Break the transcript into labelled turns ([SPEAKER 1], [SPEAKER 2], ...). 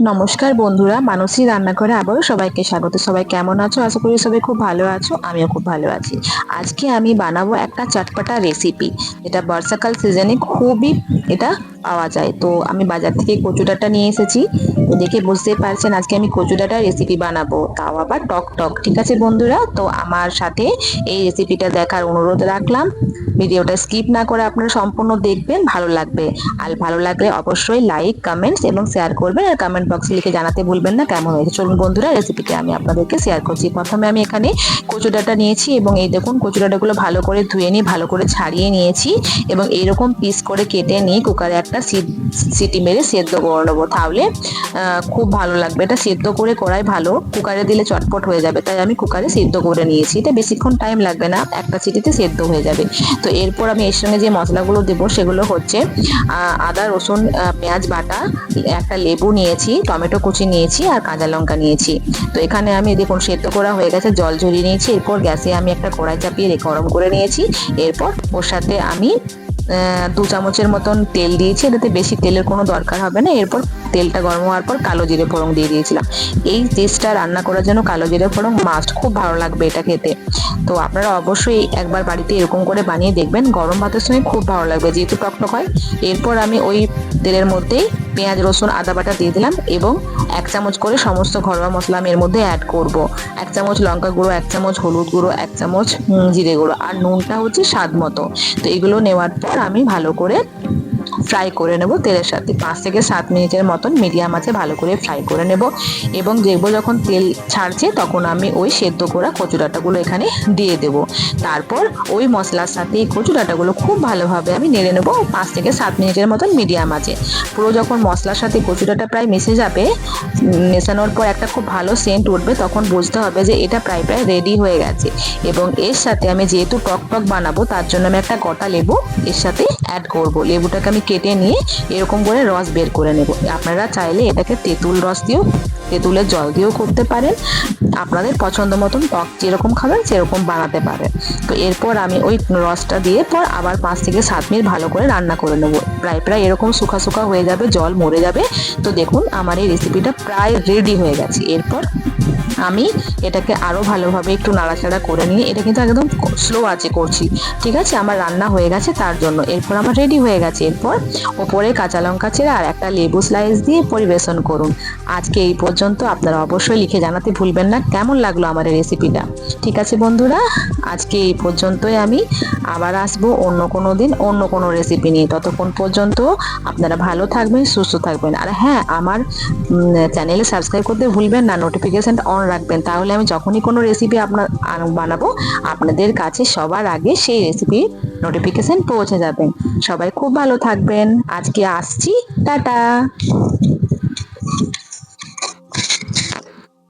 [SPEAKER 1] নমস্কার বন্ধুরা, মানসী রান্নাঘরে আবারও সবাইকে স্বাগত। সবাই কেমন আছো? আশা করি সবাই খুব ভালো আছো, আমিও খুব ভালো আছি। আজকে আমি বানাবো একটা চটপটা রেসিপি এটা বর্ষাকাল সিজনে খুবই এটা পাওয়া যায়। তো আমি বাজার থেকে কচু ডাঁটা নিয়ে এসেছি। দেখে বুঝতে পারছেন আজকে আমি কচু ডাঁটা রেসিপি বানাবো। তাও আবার টক টক, ঠিক আছে বন্ধুরা? তো আমার সাথে এই রেসিপিটা দেখার অনুরোধ রাখলাম। ভিডিওটা স্কিপ না করে আপনারা সম্পূর্ণ দেখবেন, ভালো লাগবে। আর ভালো লাগলে অবশ্যই লাইক কমেন্টস এবং শেয়ার করবেন। আর কমেন্ট বক্সে লিখে জানাতে ভুলবেন না, কেমন হয়েছে? চলুন বন্ধুরা রেসিপিটি আমি আপনাদেরকে শেয়ার করছি। প্রথমে আমি এখানে কচু ডাঁটা নিয়েছি এবং এই দেখুন, কচু ডাঁটাগুলো ভালো করে ধুয়ে নিয়ে, ভালো করে ছাড়িয়ে নিয়েছি এবং এইরকম পিস করে কেটে নিয়ে কুকারে একটা সিটি মেরে সেদ্ধ করে নেব। তাহলে খুব ভালো লাগবে। এটা সেদ্ধ করে করাই ভালো। কুকারে দিলে চটপট হয়ে যাবে, তাই আমি কুকারে সেদ্ধ করে নিয়েছি। এটা বেশিক্ষণ টাইম লাগবে না, একটা সিটিতে সেদ্ধ হয়ে যাবে। তো এরপর আমি এর সঙ্গে যে মশলাগুলো দেবো, সেগুলো হচ্ছে আদা, রসুন পেঁয়াজ বাটা, একটা লেবু নিয়েছি টমেটো কুচি নিয়েছি আর কাঁচা লঙ্কা নিয়েছি। তো এখানে আমি দেখুন সেদ্ধ করা হয়ে গেছে, জল ঝরিয়ে নিয়েছি। এরপর গ্যাসে আমি একটা কড়াই চাপিয়ে গরম করে নিয়েছি। এরপর ওর সাথে আমি দু চামচের মতন তেল দিয়েছি, এটাতে বেশি তেলের কোনো দরকার হবে না। এরপর তেলটা গরম হওয়ার পর কালো জিরে ফোড়ন দিয়ে দিয়েছিলাম। এই টেস্টটা রান্না করার জন্য কালো জিরে ফোড়ন মাস্ট খুব ভালো লাগবে এটা খেতে। তো আপনারা অবশ্যই একবার বাড়িতে এরকম করে বানিয়ে দেখবেন। গরম ভাতের সঙ্গে খুব ভালো লাগবে, যেহেতু টকটক হয়। এরপর আমি ওই তেলের মধ্যেই পেঁয়াজ, রসুন, আদা বাটা দিয়ে দিলাম এবং এক চামচ করে সমস্ত ঘরোয়া মশলা আমি এর মধ্যে অ্যাড করব। এক চামচ লঙ্কা গুঁড়ো, এক চামচ হলুদ গুঁড়ো, এক চামচ জিরে গুঁড়ো। আর নুনটা হচ্ছে স্বাদ মতো। তো এগুলো নেওয়ার পর আমি ভালো করে ফ্রাই করে নেব তেলের সাথে। পাঁচ থেকে সাত মিনিটের মতন মিডিয়াম আছে, ভালো করে ফ্রাই করে নেব। এবং দেখব যখন তেল ছাড়ছে, তখন আমি ওই সেদ্ধ করা কচু ডাঁটাগুলো এখানে দিয়ে দেব। তারপর ওই মশলার সাথে এই কচু ডাঁটাগুলো খুব ভালোভাবে আমি নেড়ে নেব। পাঁচ থেকে সাত মিনিটের মতন মিডিয়াম আছে। পুরো যখন মশলার সাথে কচু ডাঁটা প্রায় মিশে যাবে, মেশানোর পর একটা খুব ভালো সেন্ট উঠবে, তখন বুঝতে হবে যে এটা প্রায় প্রায় রেডি হয়ে গেছে। এবং এর সাথে আমি যেহেতু টক টক বানাবো, তার জন্য আমি একটা গোটা লেবু এর সাথে অ্যাড করব। লেবুটাকে আমি কেটে নিয়ে এরকম করে রস বের করে নেব। আপনারা চাইলে এটাকে তেঁতুল রস দিয়েও, তেঁতুলের জল দিয়েও করতে পারেন। আপনাদের পছন্দ মতন টক যেরকম খাবেন, সেরকম বানাতে পারেন। তো এরপর আমি ওই রসটা দিয়ে পর আবার পাঁচ থেকে সাত মিনিট ভালো করে রান্না করে নেব। প্রায় প্রায় এরকম শুকা শুকা হয়ে যাবে, জল মরে যাবে। তো দেখুন, আমার এই রেসিপিটা প্রায় রেডি হয়ে গেছে। এরপর আমি এটাকে আরও ভালোভাবে একটু নাড়াচাড়া করে নিয়ে, এটা কিন্তু একদম স্লো আছে করছি। ঠিক আছে? আমার রান্না হয়ে গেছে তার জন্য। এরপর আমার রেডি হয়ে গেছে। এরপর ওপরে কাঁচা লঙ্কা ছেড়ে আর একটা লেবু স্লাইস দিয়ে পরিবেশন করুন। আজকে এই পর্যন্ত আপনারা অবশ্যই লিখে জানাতে ভুলবেন না। কেমন লাগল আমার এই রেসিপিটা ঠিক আছে বন্ধুরা, আজকে এই পর্যন্তই আমি। আবার আসব অন্য কোনো দিন, অন্য কোনো রেসিপি নিয়ে। ততক্ষণ পর্যন্ত আপনারা ভালো থাকবেন, সুস্থ থাকবেন। আর হ্যাঁ আমার চ্যানেলে সাবস্ক্রাইব করতে ভুলবেন না নোটিফিকেশান অন রাখবেন। তাহলে আমি যখনই কোনো রেসিপি আপনার বানাবো, আপনাদের কাছে সবার আগে সেই রেসিপি নোটিফিকেশান পৌঁছে যাবেন সবাই খুব ভালো থাকবেন। আজকে আসছি। টাটা!